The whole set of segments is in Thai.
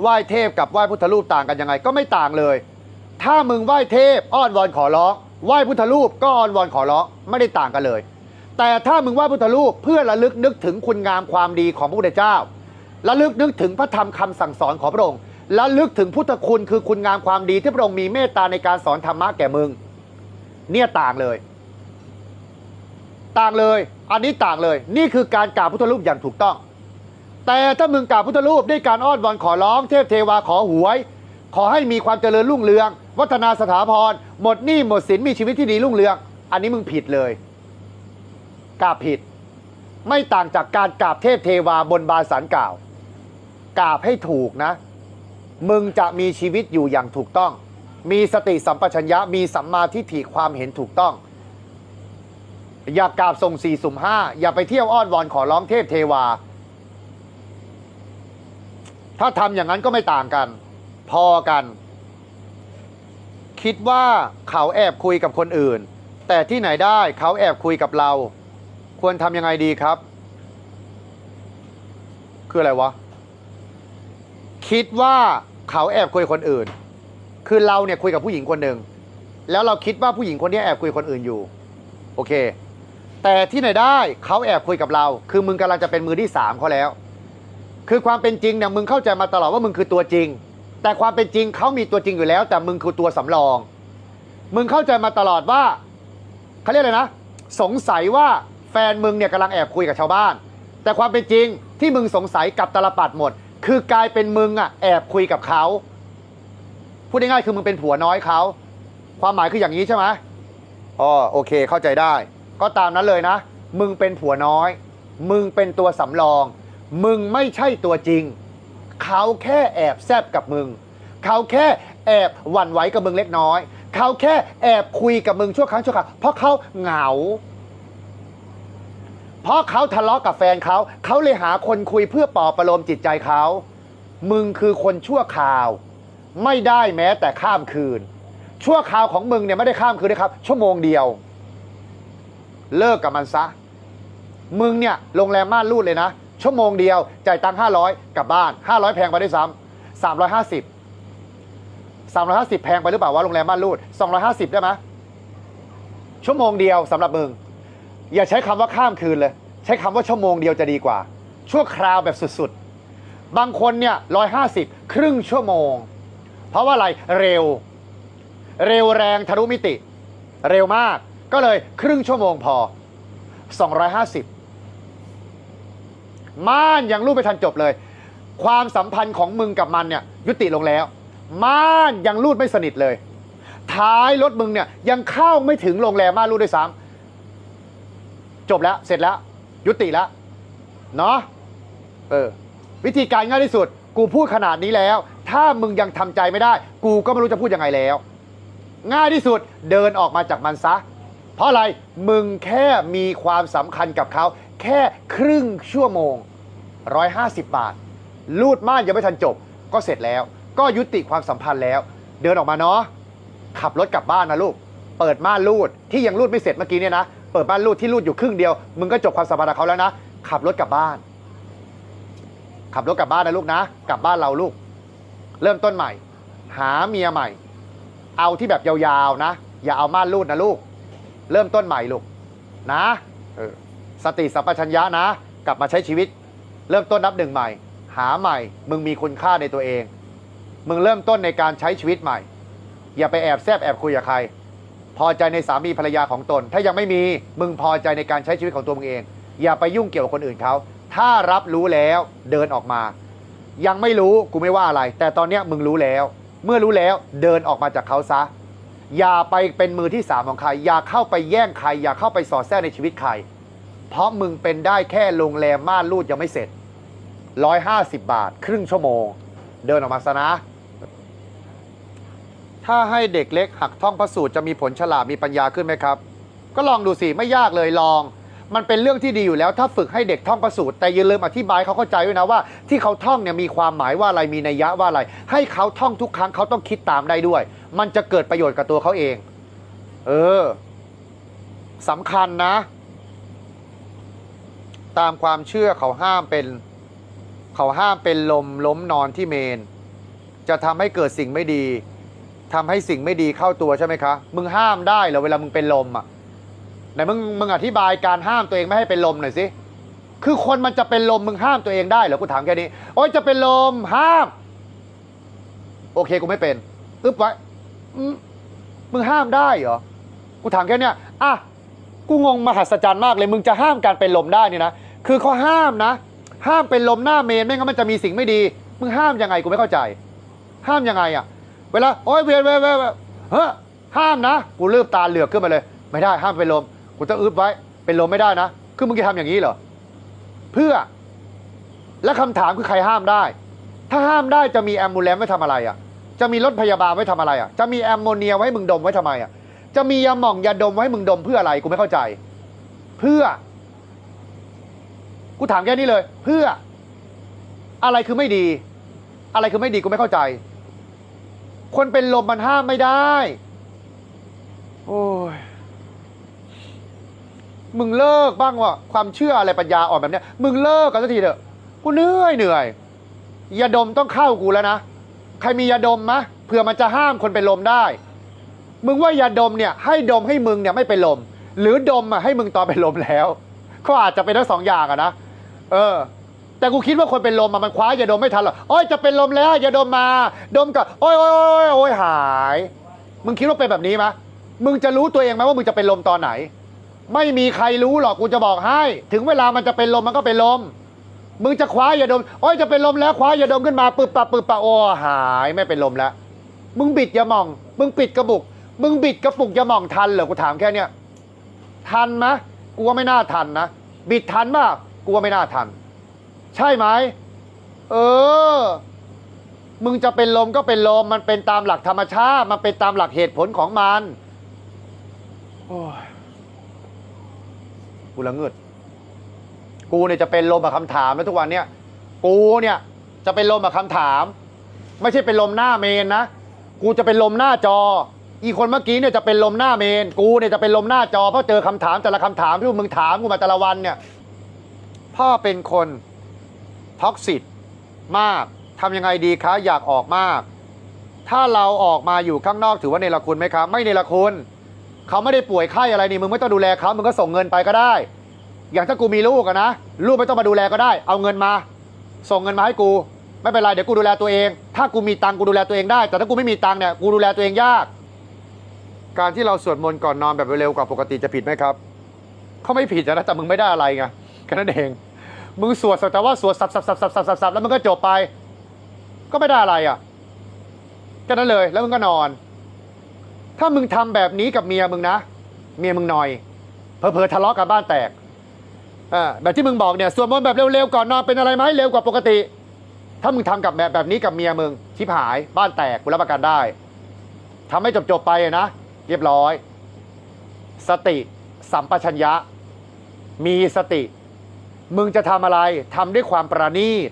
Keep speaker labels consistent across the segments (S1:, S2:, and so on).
S1: ไหว้เทพกับไหว้พุทธรูปต่างกันยังไงก็ไม่ต่างเลย ถ้ามึงไหว้เทพอ้อนวอนขอร้องไหว้พุทธรูปก็อ้อนวอนขอร้องไม่ได้ต่างกันเลย แต่ถ้ามึงไหว้พุทธรูปเพื่อระลึกนึกถึงคุณงามความดีของพระพุทธเจ้าระลึกนึกถึงพระธรรมคำสั่งสอนของพระองค์ระลึกถึงพุทธคุณคือคุณงามความดีที่พระองค์มีเมตตาในการสอนธรรมะแก่มึง เนี่ยต่างเลย ต่างเลย อันนี้ต่างเลย นี่คือการกราบพุทธรูปอย่างถูกต้อง แต่ถ้ามึงกราบพุทธรูปด้วยการอ้อนวอนขอร้องเทพเทวาขอหวย ขอให้มีความเจริญรุ่งเรือง วัฒนาสถาพรหมดหนี้หมดสินมีชีวิตที่ดีรุ่งเรือง อันนี้มึงผิดเลยกราบผิด ไม่ต่างจากการกราบเทพเทวาบนบาสารกล่าวกราบให้ถูกนะ มึงจะมีชีวิตอยู่อย่างถูกต้อง มีสติสัมปชัญญะมีสัมมาทิฏฐิความเห็นถูกต้อง อย่ากราบส่งสี่สุ่มห้าอย่าไปเที่ยวอ้อนวอนขอร้องเทพเทวา ถ้าทำอย่างนั้นก็ไม่ต่างกัน พอกัน คิดว่าเขาแอบคุยกับคนอื่น แต่ที่ไหนได้เขาแอบคุยกับเรา ควรทำยังไงดีครับ คืออะไรวะ คิดว่าเขาแอบคุยคนอื่น คือเราเนี่ยคุยกับผู้หญิงคนหนึ่งแล้วเราคิดว่าผู้หญิงคนนี้แอบคุยคนอื่นอยู่ โอเค แต่ที่ไหนได้เขาแอบคุยกับเรา คือมึงกำลังจะเป็นมือที่สามเขาแล้ว คือความเป็นจริงเนี่ยมึงเข้าใจมาตลอดว่ามึงคือตัวจริง แต่ความเป็นจริงเขามีตัวจริงอยู่แล้ว แต่มึงคือตัวสำรอง มึงเข้าใจมาตลอดว่าเขาเรียกอะไรนะ สงสัยว่าแฟนมึงเนี่ยกำลังแอบคุยกับชาวบ้าน แต่ความเป็นจริงที่มึงสงสัยกับตลปัดหมด คือกลายเป็นมึงอะแอบคุยกับเขาพูดง่ายๆคือมึงเป็นผัวน้อยเขาความหมายคืออย่างนี้ใช่ไหมอ๋อโอเคเข้าใจได้ ก็ตามนั้นเลยนะ มึงเป็นผัวน้อย มึงเป็นตัวสำรอง มึงไม่ใช่ตัวจริง เขาแค่แอบแซบกับมึง เขาแค่แอบหวั่นไหวกับมึงเล็กน้อย เขาแค่แอบคุยกับมึงชั่วครั้งชั่วคราวเพราะเขาเหงา เพราะเขาทะเลาะกับแฟนเขา เขาเลยหาคนคุยเพื่อปลอบประโลมจิตใจเขา มึงคือคนชั่วคราว ไม่ได้แม้แต่ข้ามคืน ชั่วคราวของมึงเนี่ยไม่ได้ข้ามคืนนะครับ ชั่วโมงเดียว เลิกกับมันซะ มึงเนี่ยโรงแรมม่านรูดเลยนะ ชั่วโมงเดียว จ่ายตังค์ห้าร้อยกลับบ้านห้าร้อยแพงไปด้วยซ้ำสามร้อยห้าสิบสามร้อยห้าสิบแพงไปหรือเปล่าวะโรงแรมม่านรูดสองร้อยห้าสิบได้ไหมชั่วโมงเดียวสำหรับมึง อย่าใช้คำว่าข้ามคืนเลย ใช้คำว่าชั่วโมงเดียวจะดีกว่า ชั่วคราวแบบสุดๆ บางคนเนี่ยร้อยห้าสิบครึ่งชั่วโมง เพราะว่าอะไรเร็ว เร็วแรงทะลุมิติ เร็วมากก็เลยครึ่งชั่วโมงพอ 250 ม่านยังรูดไปทันจบเลย ความสัมพันธ์ของมึงกับมันเนี่ยยุติลงแล้ว ม่านยังรูดไม่สนิทเลย ท้ายรถมึงเนี่ยยังเข้าไม่ถึงโรงแรมม่านรูดด้วยซ้ำจบแล้วเสร็จแล้ว ยุติแล้วเนาะเออวิธีการง่ายที่สุด กูพูดขนาดนี้แล้ว ถ้ามึงยังทำใจไม่ได้ กูก็ไม่รู้จะพูดยังไงแล้ว ง่ายที่สุดเดินออกมาจากมันซะ เพราะอะไรมึงแค่มีความสำคัญกับเขา แค่ครึ่งชั่วโมง 150 บาท ลูดม่านยังไม่ทันจบ ก็เสร็จแล้ว ก็ยุติความสัมพันธ์แล้ว เดินออกมาเนาะขับรถกลับบ้านนะลูก เปิดม่านรูดที่ยังรูดไม่เสร็จเมื่อกี้เนี่ยนะ เปิดม่านรูดที่รูดอยู่ครึ่งเดียว มึงก็จบความสัมพันธ์กับเขาแล้วนะ ขับรถกลับบ้าน ขับรถกลับบ้านนะลูกนะ กลับบ้านเราลูก เริ่มต้นใหม่ หาเมียใหม่ เอาที่แบบยาวๆนะ อย่าเอาม่านรูดนะลูก เริ่มต้นใหม่ลูก นะ เออ สติสัมปชัญญะนะ กลับมาใช้ชีวิต เริ่มต้นนับหนึ่งใหม่ หาใหม่ มึงมีคุณค่าในตัวเอง มึงเริ่มต้นในการใช้ชีวิตใหม่ อย่าไปแอบแซบแอบคุยกับใคร พอใจในสามีภรรยาของตน ถ้ายังไม่มีมึงพอใจในการใช้ชีวิตของตัวมึงเอง อย่าไปยุ่งเกี่ยวกับคนอื่นเขาถ้ารับรู้แล้วเดินออกมา ยังไม่รู้กูไม่ว่าอะไร แต่ตอนเนี้ยมึงรู้แล้ว เมื่อรู้แล้วเดินออกมาจากเขาซะอย่าไปเป็นมือที่สามของใคร อย่าเข้าไปแย่งใคร อย่าเข้าไปสอดแทรกในชีวิตใคร เพราะมึงเป็นได้แค่โรงแรมม่านรูดยังไม่เสร็จ 150 บาท ครึ่งชั่วโมง เดินออกมาซะนะ ถ้าให้เด็กเล็กหักท่องพระสูตรจะมีผลฉลาดมีปัญญาขึ้นไหมครับ ก็ลองดูสิ ไม่ยากเลยลอง มันเป็นเรื่องที่ดีอยู่แล้วถ้าฝึกให้เด็กท่องพระสูตรแต่อย่าลืมอธิบายเขาเข้าใจด้วยนะว่า ที่เขาท่องเนี่ยมีความหมายว่าอะไรมีนัยยะว่าอะไร ให้เขาท่องทุกครั้งเขาต้องคิดตามได้ด้วย มันจะเกิดประโยชน์กับตัวเขาเอง เออสำคัญนะ ตามความเชื่อเขาห้ามเป็น เขาห้ามเป็นลมล้มนอนที่เมน จะทำให้เกิดสิ่งไม่ดีทำให้สิ่งไม่ดีเข้าตัวใช่ไหมคะ มึงห้ามได้เหรอเวลามึงเป็นลมอะไหนมึงมึงอธิบายการห้ามตัวเองไม่ให้เป็นลมหน่อยสิคือคนมันจะเป็นลมมึงห้ามตัวเองได้เหรอกูถามแค่นี้โอ๊ยจะเป็นลมห้าม โอเคกูไม่เป็นอึ๊บไว้มมึงห้ามได้เหรอกูถามแค่เนี้ยอะ กูงงมหัศจรรย์มากเลย มึงจะห้ามการเป็นลมได้นี่นะ คือเขาห้ามนะ ห้ามเป็นลมหน้าเมนไม่งั้นมันจะมีสิ่งไม่ดี มึงห้ามยังไงกูไม่เข้าใจ ห้ามยังไงอะเวลาโอ๊ยเวียนเวียนเวียนเฮ้ห้ามนะ กูเลืบตาเหลือกขึ้นมาเลย ไม่ได้ห้ามเป็นลม กูจะอึบไว้ เป็นลมไม่ได้นะ คือมึงจะทำอย่างนี้เหรอ เพื่อ และคำถามคือใครห้ามได้ ถ้าห้ามได้จะมีแอมบูเลนไว้ทำอะไรอะ จะมีรถพยาบาลไว้ทำอะไรอะ จะมีแอมโมเนียไว้ให้มึงดมไว้ทำไมอะ จะมียาหม่องยาดมไว้ให้มึงดมเพื่ออะไรกูไม่เข้าใจ เพื่อ กูถามแค่นี้เลย เพื่อ อะไรคือไม่ดี อะไรคือไม่ดีกูไม่เข้าใจ คนเป็นลมมันห้ามไม่ได้ โอ้ยมึงเลิกบ้างว่ะความเชื่ออะไรปัญญาอ่อนแบบเนี้ย มึงเลิกกันสักทีเถอะกูเหนื่อยเหนื่อยยาดมต้องเข้ากูแล้วนะ ใครมียาดมมะเผื่อมันจะห้ามคนเป็นลมได้ มึงว่ายาดมเนี่ยให้ดมให้มึงเนี่ยไม่เป็นลม หรือดมอะให้มึงตอนเป็นลมแล้ว ก็อาจจะเป็นทั้งสองอย่างอะนะเออ แต่กูคิดว่าคนเป็นลมอะมันคว้ายาดมไม่ทันหรอกโอ้ยจะเป็นลมแล้วยาดมมา ดมกับโอ้ยโอ้ยโอ้ยโอ้ยหาย มึงคิดว่าเป็นแบบนี้มมึงจะรู้ตัวเองไหมว่ามึงจะเป็นลมตอนไหน ไม่มีใครรู้หรอกกูจะบอกให้ ถึงเวลามันจะเป็นลมมันก็เป็นลมมึงจะคว้ายาดมโอ้ยจะเป็นลมแล้วคว้ายาดมขึ้นมาปึบปะปึบปะโอ้หายไม่เป็นลมแล้ว มึงบิดยาหม่อง มึงปิดกระบุก มึงบิดกระปุกยาหม่องทันเหรอกูถามแค่เนี้ยทันไหมกูว่าไม่น่าทันนะบิดทันป่ะกูว่าไม่น่าทัน ใช่ไหมเออ มึงจะเป็นลมก็เป็นลมมันเป็นตามหลักธรรมชาติ มันเป็นตามหลักเหตุผลของมันโอ้ยกูละเงืดกูเนี่ยจะเป็นลมกับคำถามแล้วทุกวันเนี่ยกูเนี่ยจะเป็นลมกับคำถาม ไม่ใช่เป็นลมหน้าเมนนะ กูจะเป็นลมหน้าจอ อีคนเมื่อกี้เนี่ยจะเป็นลมหน้าเมน กูเนี่ยจะเป็นลมหน้าจอเพราะเจอคำถามแต่ละคำถามที่มึงถามกูมาแต่ละวันเนี่ย พ่อเป็นคนท็อกซิตมากทำยังไงดีคะอยากออกมาก ถ้าเราออกมาอยู่ข้างนอกถือว่าเนรคุณไหมครับไม่เนรคุณเขาไม่ได้ป่วยไข้อะไรนี่มึงไม่ต้องดูแลเขามึงก็ส่งเงินไปก็ได้ อย่างถ้ากูมีลูกอะนะลูกไม่ต้องมาดูแลก็ได้ เอาเงินมา ส่งเงินมาให้กู ไม่เป็นไรเดี๋ยวกูดูแลตัวเอง ถ้ากูมีตังค์กูดูแลตัวเองได้ แต่ถ้ากูไม่มีตังค์เนี่ยกูดูแลตัวเองยาก การที่เราสวดมนต์ก่อนนอนแบบเร็วกว่าปกติจะผิดไหมครับเขาไม่ผิดนะแต่มึงไม่ได้อะไรไงแค่นั้นเอง มึงสวดแต่ว่าสวดสับสับสับสับสับสับสับแล้วมันก็จบไป ก็ไม่ได้อะไรอะแค่นั้นเลยแล้วมึงก็นอน ถ้ามึงทำแบบนี้กับเมียมึงนะ เมียมึงหน่อยเพอเพอๆทะเลาะกันบ้านแตกอ่าแบบที่มึงบอกเนี่ยสวดมนต์แบบเร็วๆก่อนนอนเป็นอะไรไหมเร็วกว่าปกติ ถ้ามึงทำกับแบบแบบนี้กับเมียมึงชิบหายบ้านแตกกูรับประกันได้ทำให้จบๆไปนะ เรียบร้อย สติ สัมปชัญญะ มีสติ มึงจะทำอะไรทำด้วยความประณีต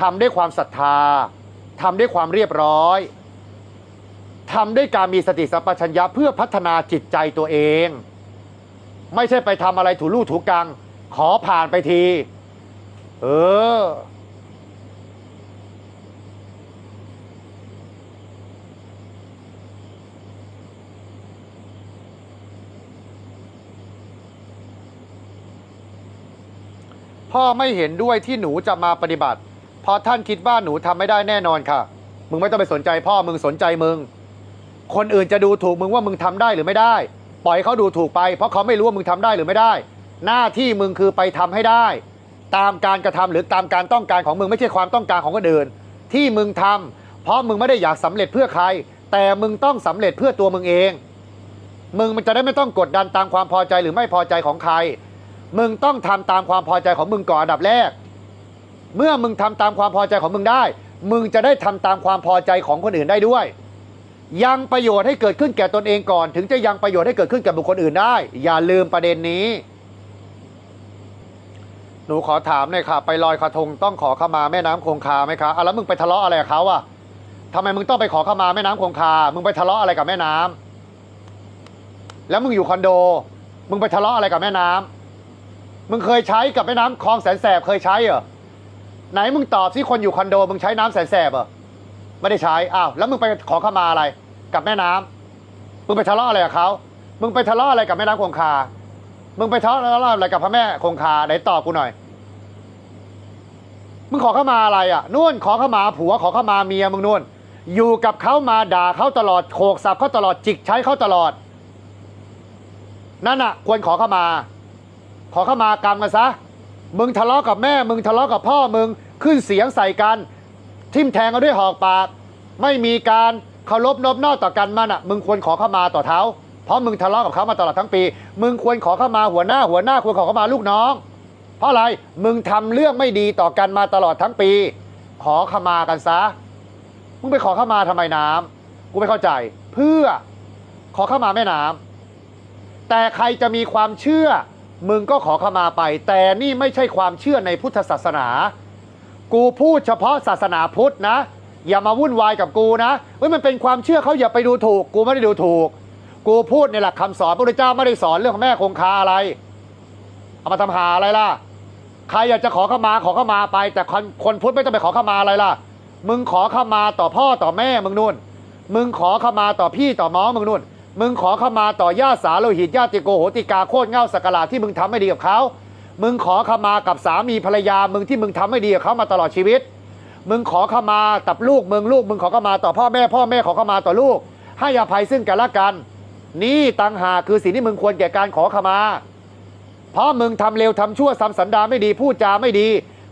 S1: ทำด้วยความศรัทธาทำด้วยความเรียบร้อยทำด้วยการมีสติสัมปชัญญะเพื่อพัฒนาจิตใจตัวเอง ไม่ใช่ไปทำอะไรถูลู่ถูกัง ขอผ่านไปที เออ พ่อไม่เห็นด้วยที่หนูจะมาปฏิบัติ เพราะท่านคิดว่าหนูทำไม่ได้แน่นอนค่ะ มึงไม่ต้องไปสนใจพ่อมึงสนใจมึง คนอื่นจะดูถูกมึงว่ามึงทำได้หรือไม่ได้ ปล่อยให้เขาดูถูกไป เพราะเขาไม่รู้ว่ามึงทำได้หรือไม่ได้ หน้าที่มึงคือไปทำให้ได้ ตามการกระทำหรือตามการต้องการของมึงไม่ใช่ความต้องการของคนอื่น ที่มึงทำเพราะมึงไม่ได้อยากสำเร็จเพื่อใคร แต่มึงต้องสำเร็จเพื่อตัวมึงเอง มึงมันจะได้ไม่ต้องกดดันตามความพอใจหรือไม่พอใจของใคร มึงต้องทำตามความพอใจของมึงก่อนอันดับแรก เมื่อมึงทำตามความพอใจของมึงได้ มึงจะได้ทำตามความพอใจของคนอื่นได้ด้วย ยังประโยชน์ให้เกิดขึ้นแก่ตนเองก่อน ถึงจะยังประโยชน์ให้เกิดขึ้นแก่บุคคลอื่นได้ อย่าลืมประเด็นนี้ หนูขอถามหน่อยค่ะ ไปลอยกระทงต้องขอขมาแม่น้ำคงคาไหมคะอะแล้วมึงไปทะเลาะอะไรกับเขาอะทำไมมึงต้องไปขอขมาแม่น้ำคงคา มึงไปทะเลาะอะไรกับแม่น้ำแล้วมึงอยู่คอนโด มึงไปทะเลาะอะไรกับแม่น้ำ มึงเคยใช้กับแม่น้ำคลองแสนแสบเคยใช้เหรอไหนมึงตอบสิคนอยู่คอนโดมึงใช้น้ำแสนแสบเหรอไม่ได้ใช้อ้าวแล้วมึงไปขอขมาอะไร กับแม่น้ำมึงไปทะเลาะอะไรกับเขามึงไปทะเลาะอะไรกับแม่น้ำคงคา มึงไปทะเลาะอะไรกับพระแม่คงคาไหนตอบกูหน่อย มึงขอเข้ามาอะไรอะนู่นขอเข้ามาผัวขอเข้ามาเมียมึงนู่น อยู่กับเขามาด่าเขาตลอดโขกสับเขาตลอดจิกใช้เขาตลอด นั่นอะ ควรขอเข้ามา ขอเข้ามากรรมกันซะ มึงทะเลาะกับแม่ มึงทะเลาะกับพ่อมึงขึ้นเสียงใส่กัน ทิ่มแทงกันด้วยหอกปาก ไม่มีการเคารพนอบนอบต่อกันมันอะ มึงควรขอเข้ามาต่อเท้า เพราะมึงทะเลาะกับเขามาตลอดทั้งปี มึงควรขอเข้ามาหัวหน้า หัวหน้าควรขอเข้ามาลูกน้อง เพราะอะไร มึงทำเรื่องไม่ดีต่อกันมาตลอดทั้งปี ขอขมากันซะ มึงไปขอเข้ามาทำไมน้ำกูไม่เข้าใจ เพื่อขอเข้ามาแม่น้ำแต่ใครจะมีความเชื่อ มึงก็ขอเข้ามาไป แต่นี่ไม่ใช่ความเชื่อในพุทธศาสนา กูพูดเฉพาะศาสนาพุทธนะ อย่ามาวุ่นวายกับกูนะเฮ้ยมันเป็นความเชื่อเขาอย่าไปดูถูก กูไม่ได้ดูถูก กูพูดในหลักคำสอนพระพุทธเจ้าไม่ได้สอนเรื่องของแม่คงคาอะไรเอามาทำหาอะไรล่ะ ใครอยากจะขอเข้ามาขอเข้ามาไป แต่คนคนพุทธไม่ต้องไปขอเข้ามาอะไรล่ะ มึงขอเข้ามาต่อพ่อต่อแม่มึงนู่น มึงขอเข้ามาต่อพี่ต่อน้องมึงนู่น มึงขอขมาต่อญาติสาโลหิตญาติโกโหติกาโคตรเง่าสกกลาที่มึงทำไม่ดีกับเขา มึงขอขมากับสามีภรรยา มึงที่มึงทำไม่ดีกับเขามาตลอดชีวิต มึงขอขมากับลูกมึงลูก มึงขอขมาต่อพ่อแม่ พ่อแม่ขอขมาต่อลูก ให้อภัยซึ่งกันและกัน นี่ตังหาคือสิ่งที่มึงควรแก่การขอขมา เพราะมึงทำเร็วทำชั่วทำสันดาไม่ดีพูดจาไม่ดี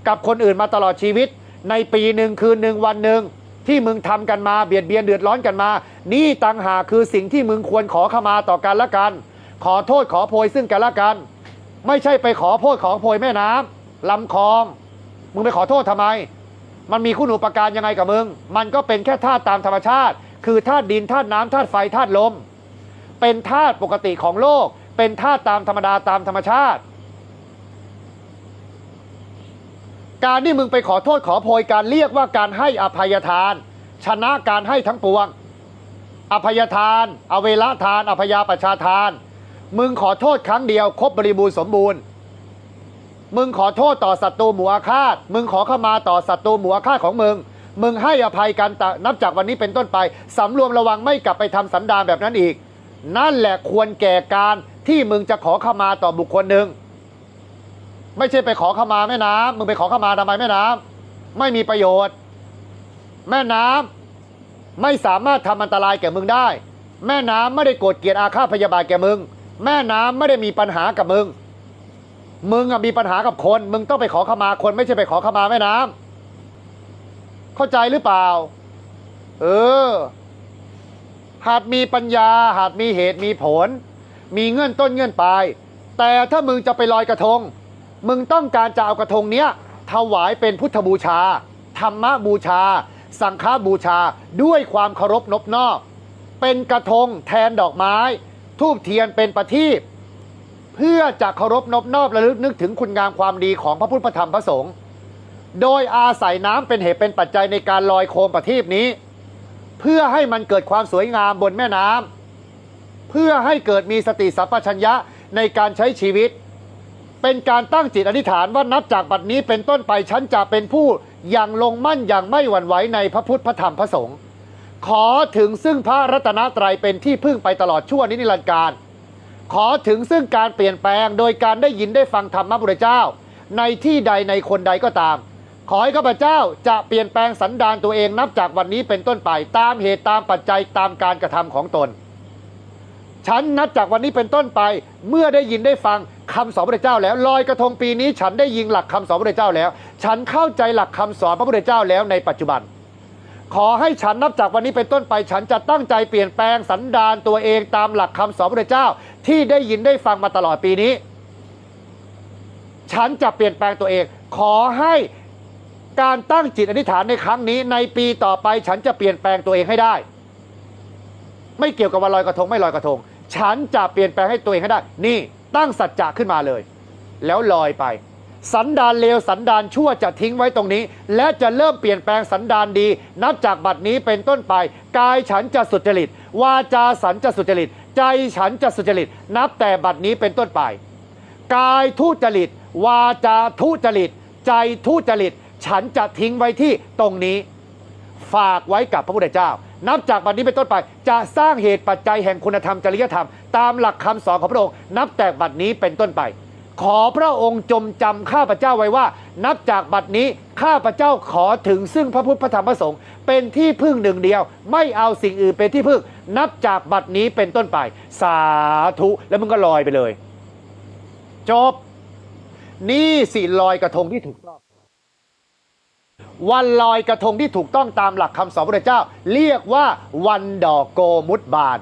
S1: กับคนอื่นมาตลอดชีวิต ในปีหนึ่งคืนหนึ่งวันหนึ่ง ที่มึงทำกันมาเบียดเบียนเดือดร้อนกันมา นี่ตังหากคือสิ่งที่มึงควรขอเข้ามาต่อกันละกัน ขอโทษขอโพยซึ่งกันละกัน ไม่ใช่ไปขอโทษขอโพยแม่น้ำลำคลอง มึงไปขอโทษทำไม มันมีคุณอุปการยังไงกับมึง มันก็เป็นแค่ธาตุตามธรรมชาติ คือธาตุดินธาตุน้ำธาตุไฟธาตุลม เป็นธาตุปกติของโลก เป็นธาตุตามธรรมดาตามธรรมชาติ การที่มึงไปขอโทษขอโพยการเรียกว่าการให้อภัยทาน ชนะการให้ทั้งปวง อภัยทาน อเวลาทาน อภยาประชาทาน มึงขอโทษครั้งเดียวครบบริบูรณ์สมบูรณ์ มึงขอโทษต่อศัตรูหมู่อาฆาต มึงขอเข้ามาต่อศัตรูหมู่อาฆาตของมึง มึงให้อภัยกันนับจากวันนี้เป็นต้นไปสำรวมระวังไม่กลับไปทำสันดานแบบนั้นอีก นั่นแหละควรแก่การที่มึงจะขอเข้ามาต่อบุคคลหนึ่ง ไม่ใช่ไปขอขมาแม่น้ำมึงไปขอขมาทำไมแม่น้ำไม่มีประโยชน์ แม่น้ำไม่สามารถทำอันตรายแก่มึงได้ แม่น้ำไม่ได้โกรธเกลียดอาฆาตพยาบาทแก่มึง แม่น้ำไม่ได้มีปัญหากับมึง มึงมีปัญหากับคน มึงต้องไปขอขมาคน ไม่ใช่ไปขอขมาแม่น้ำเข้าใจหรือเปล่า เออ หากมีปัญญา หากมีเหตุมีผล มีเงื่อนต้นเงื่อนปลายแต่ถ้ามึงจะไปลอยกระทง มึงต้องการจะเอากระทงเนี้ยถวายเป็นพุทธบูชา ธรรมบูชา สังฆบูชาด้วยความเคารพนบนอบเป็นกระทงแทนดอกไม้ ทูบเทียนเป็นประทีปเพื่อจะเคารพนบนอบระลึกนึกถึงคุณงามความดีของพระพุทธพระธรรมพระสงฆ์โดยอาศัยน้ำเป็นเหตุเป็นปัจจัยในการลอยโคมประทีปนี้ เพื่อให้มันเกิดความสวยงามบนแม่น้ำเพื่อให้เกิดมีสติสัพพัญญะในการใช้ชีวิต เป็นการตั้งจิตอธิษฐานว่านับจากบัดนี้เป็นต้นไปฉันจะเป็นผู้อย่างลงมั่นอย่างไม่หวั่นไหวในพระพุทธพระธรรมพระสงฆ์ขอถึงซึ่งพระรัตนตรัยเป็นที่พึ่งไปตลอดชั่วนิรันดร์การขอถึงซึ่งการเปลี่ยนแปลงโดยการได้ยินได้ฟังธรรมพระพุทธเจ้า ในที่ใดในคนใดก็ตาม ขอให้ข้าพเจ้าจะเปลี่ยนแปลงสันดานตัวเองนับจากวันนี้เป็นต้นไปตามเหตุตามปัจจัยตามการกระทำของตน ฉันนับจากวันนี้เป็นต้นไป เมื่อได้ยินได้ฟังคำสอนพระพุทธเจ้าแล้วลอยกระทงปีนี้ ฉันได้ยิงหลักคำสอนพระพุทธเจ้าแล้ว ฉันเข้าใจหลักคำสอนพระพุทธเจ้าแล้วในปัจจุบัน ขอให้ฉันนับจากวันนี้เป็นต้นไป ฉันจะตั้งใจเปลี่ยนแปลงสันดานตัวเองตามหลักคำสอนพระพุทธเจ้า ที่ได้ยินได้ฟังมาตลอดปีนี้ ฉันจะเปลี่ยนแปลงตัวเอง ขอให้การตั้งจิตอธิษฐานในครั้งนี้ ในปีต่อไปฉันจะเปลี่ยนแปลงตัวเองให้ได้ ไม่เกี่ยวกับวันลอยกระทงไม่ลอยกระทง ฉันจะเปลี่ยนแปลงให้ตัวเองให้ได้ นี่ตั้งสัจจะขึ้นมาเลย แล้วลอยไป สันดานเลวสันดานชั่วจะทิ้งไว้ตรงนี้ และจะเริ่มเปลี่ยนแปลงสันดานดี นับจากบัดนี้เป็นต้นไป กายฉันจะสุจริต วาจาสันจะสุจริต ใจฉันจะสุจริต นับแต่บัดนี้เป็นต้นไป กายทุจริต วาจาทุจริต ใจทุจริต ฉันจะทิ้งไว้ที่ตรงนี้ ฝากไว้กับพระพุทธเจ้า นับจากบัดนี้เป็นต้นไป จะสร้างเหตุปัจจัยแห่งคุณธรรมจริยธรรม ตามหลักคำสอนของพระองค์ นับแต่บัดนี้เป็นต้นไป ขอพระองค์จงจำข้าพเจ้าไว้ว่า นับจากบัดนี้ข้าพเจ้าขอถึงซึ่งพระพุทธพระธรรมพระสงฆ์เป็นที่พึ่งหนึ่งเดียว ไม่เอาสิ่งอื่นเป็นที่พึ่ง นับจากบัดนี้เป็นต้นไป สาธุแล้วมึงก็ลอยไปเลย จบ นี่สิลอยกระทงที่ถูกต้อง วันลอยกระทงที่ถูกต้องตามหลักคำสอนพระเจ้า เรียกว่าวันดอกโกมุตบาน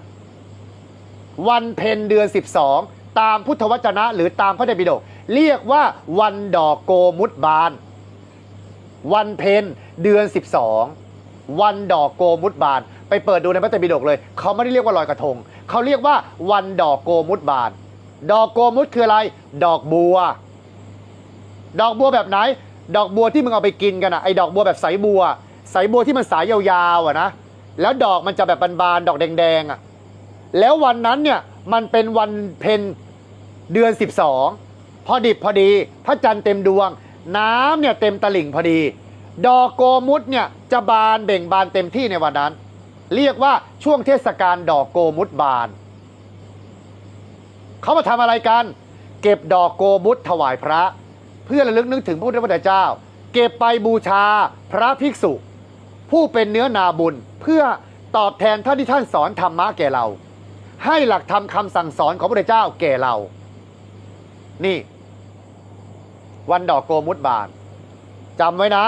S1: วันเพ็ญเดือน 12 ตามพุทธวจนะหรือตามพระเดบิดกเรียกว่าวันดอกโกมุตบาน วันเพ็ญเดือน 12 วันดอกโกมุตบาน ไปเปิดดูในพระไตรปิฎกเลยเขาไม่ได้เรียกว่าลอยกระทงเขาเรียกว่าวันดอกโกมุตบาน ดอกโกมุตคืออะไร ดอกบัว ดอกบัวแบบไหน ดอกบัวที่มึงเอาไปกินกันอะไอ้ดอกบัวแบบสายบัว สายบัวที่มันสายยาวๆอะนะแล้วดอกมันจะแบบบานๆดอกแดงๆอะแล้ววันนั้นเนี่ยมันเป็นวันเพ็ญเดือน 12 พอดิบพอดี พระจันทร์เต็มดวง น้ำเนี่ยเต็มตลิ่งพอดี ดอกโกมุตเนี่ยจะบานเบ่งบานเต็มที่ในวันนั้น เรียกว่าช่วงเทศกาลดอกโกมุตบานเขามาทำอะไรกัน เก็บดอกโกมุตถวายพระ เพื่อระลึกนึกถึงพระพุทธเจ้า เก็บไปบูชาพระภิกษุ ผู้เป็นเนื้อนาบุญเพื่อตอบแทนท่านที่ท่านสอนธรรมะแก่เรา ให้หลักธรรมคำสั่งสอนของพระพุทธเจ้าแก่เรา นี่ วันดอกโกมุตบานจำไว้นะ